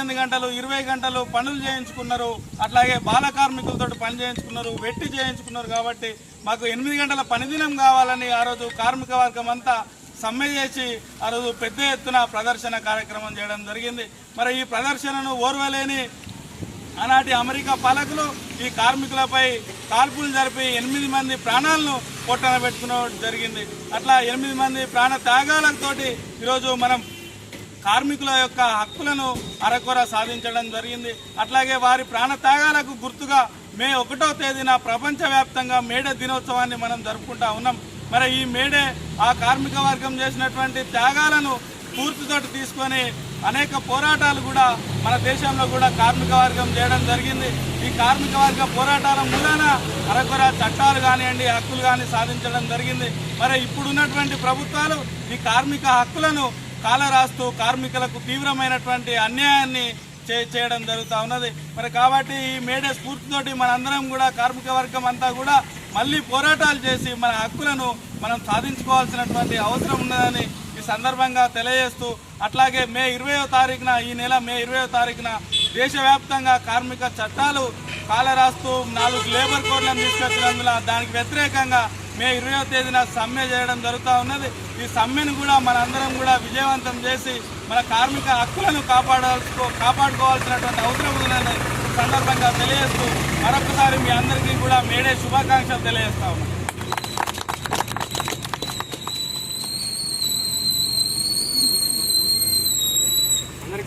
ఎనిమిది గంటలు ఇరవై గంటలు పనులు చేయించుకున్నారు. అట్లాగే బాల కార్మికులతో పని చేయించుకున్నారు వెట్టి చేయించుకున్నారు కాబట్టి మాకు ఎనిమిది గంటల పనిదినం కావాలని ఆ రోజు కార్మిక వర్గం అంతా సమ్మె చేసి ఆ రోజు పెద్ద ఎత్తున ప్రదర్శన కార్యక్రమం చేయడం జరిగింది. మరి ఈ ప్రదర్శనను ఓర్వలేని ఆనాటి అమెరికా పాలకులు ఈ కార్మికులపై కాల్పులు జరిపి ఎనిమిది మంది ప్రాణాలను పొట్టన పెట్టుకున్న జరిగింది. అట్లా ఎనిమిది మంది ప్రాణ త్యాగాలతోటి ఈరోజు మనం కార్మికుల యొక్క హక్కులను అరకొర సాధించడం జరిగింది. అట్లాగే వారి ప్రాణ త్యాగాలకు గుర్తుగా మే ఒకటో తేదీన ప్రపంచవ్యాప్తంగా మేడే దినోత్సవాన్ని మనం జరుపుకుంటా ఉన్నాం. మరి ఈ మేడే ఆ కార్మిక వర్గం చేసినటువంటి త్యాగాలను పూర్తితోటి తీసుకొని అనేక పోరాటాలు కూడా మన దేశంలో కూడా కార్మిక వర్గం చేయడం జరిగింది. ఈ కార్మిక వర్గ పోరాటాల మూలాన అరకొర చట్టాలు కానివ్వండి హక్కులు కానీ సాధించడం జరిగింది. మరి ఇప్పుడున్నటువంటి ప్రభుత్వాలు ఈ కార్మిక హక్కులను కాలరాస్తూ కార్మికులకు తీవ్రమైనటువంటి అన్యాయాన్ని చే- చేయడం జరుగుతూ ఉన్నది. మరి కాబట్టి ఈ మేడే స్ఫూర్తితోటి మనందరం కూడా కార్మిక వర్గం అంతా కూడా మళ్ళీ పోరాటాలు చేసి మన హక్కులను మనం సాధించుకోవాల్సినటువంటి అవసరం ఉన్నదని ఈ సందర్భంగా తెలియజేస్తూ అట్లాగే మే ఇరవయో తారీఖున ఈ నెల మే ఇరవయో తారీఖున దేశవ్యాప్తంగా కార్మిక చట్టాలు కాలరాస్తూ నాలుగు లేబర్ కోడ్లను తీసుకొచ్చినందున దానికి వ్యతిరేకంగా మే ఇరవయో తేదీన సమ్మె చేయడం జరుగుతూ ఉన్నది. ఈ సమ్మెను కూడా మనందరం కూడా విజయవంతం చేసి మన కార్మిక హక్కులను కాపాడాల్సుకో కాపాడుకోవాల్సినటువంటి అవసరం ఉందని సందర్భంగా తెలియజేస్తూ మరొకసారి మీ అందరికీ కూడా మేడే శుభాకాంక్షలు తెలియజేస్తా ఉన్నాను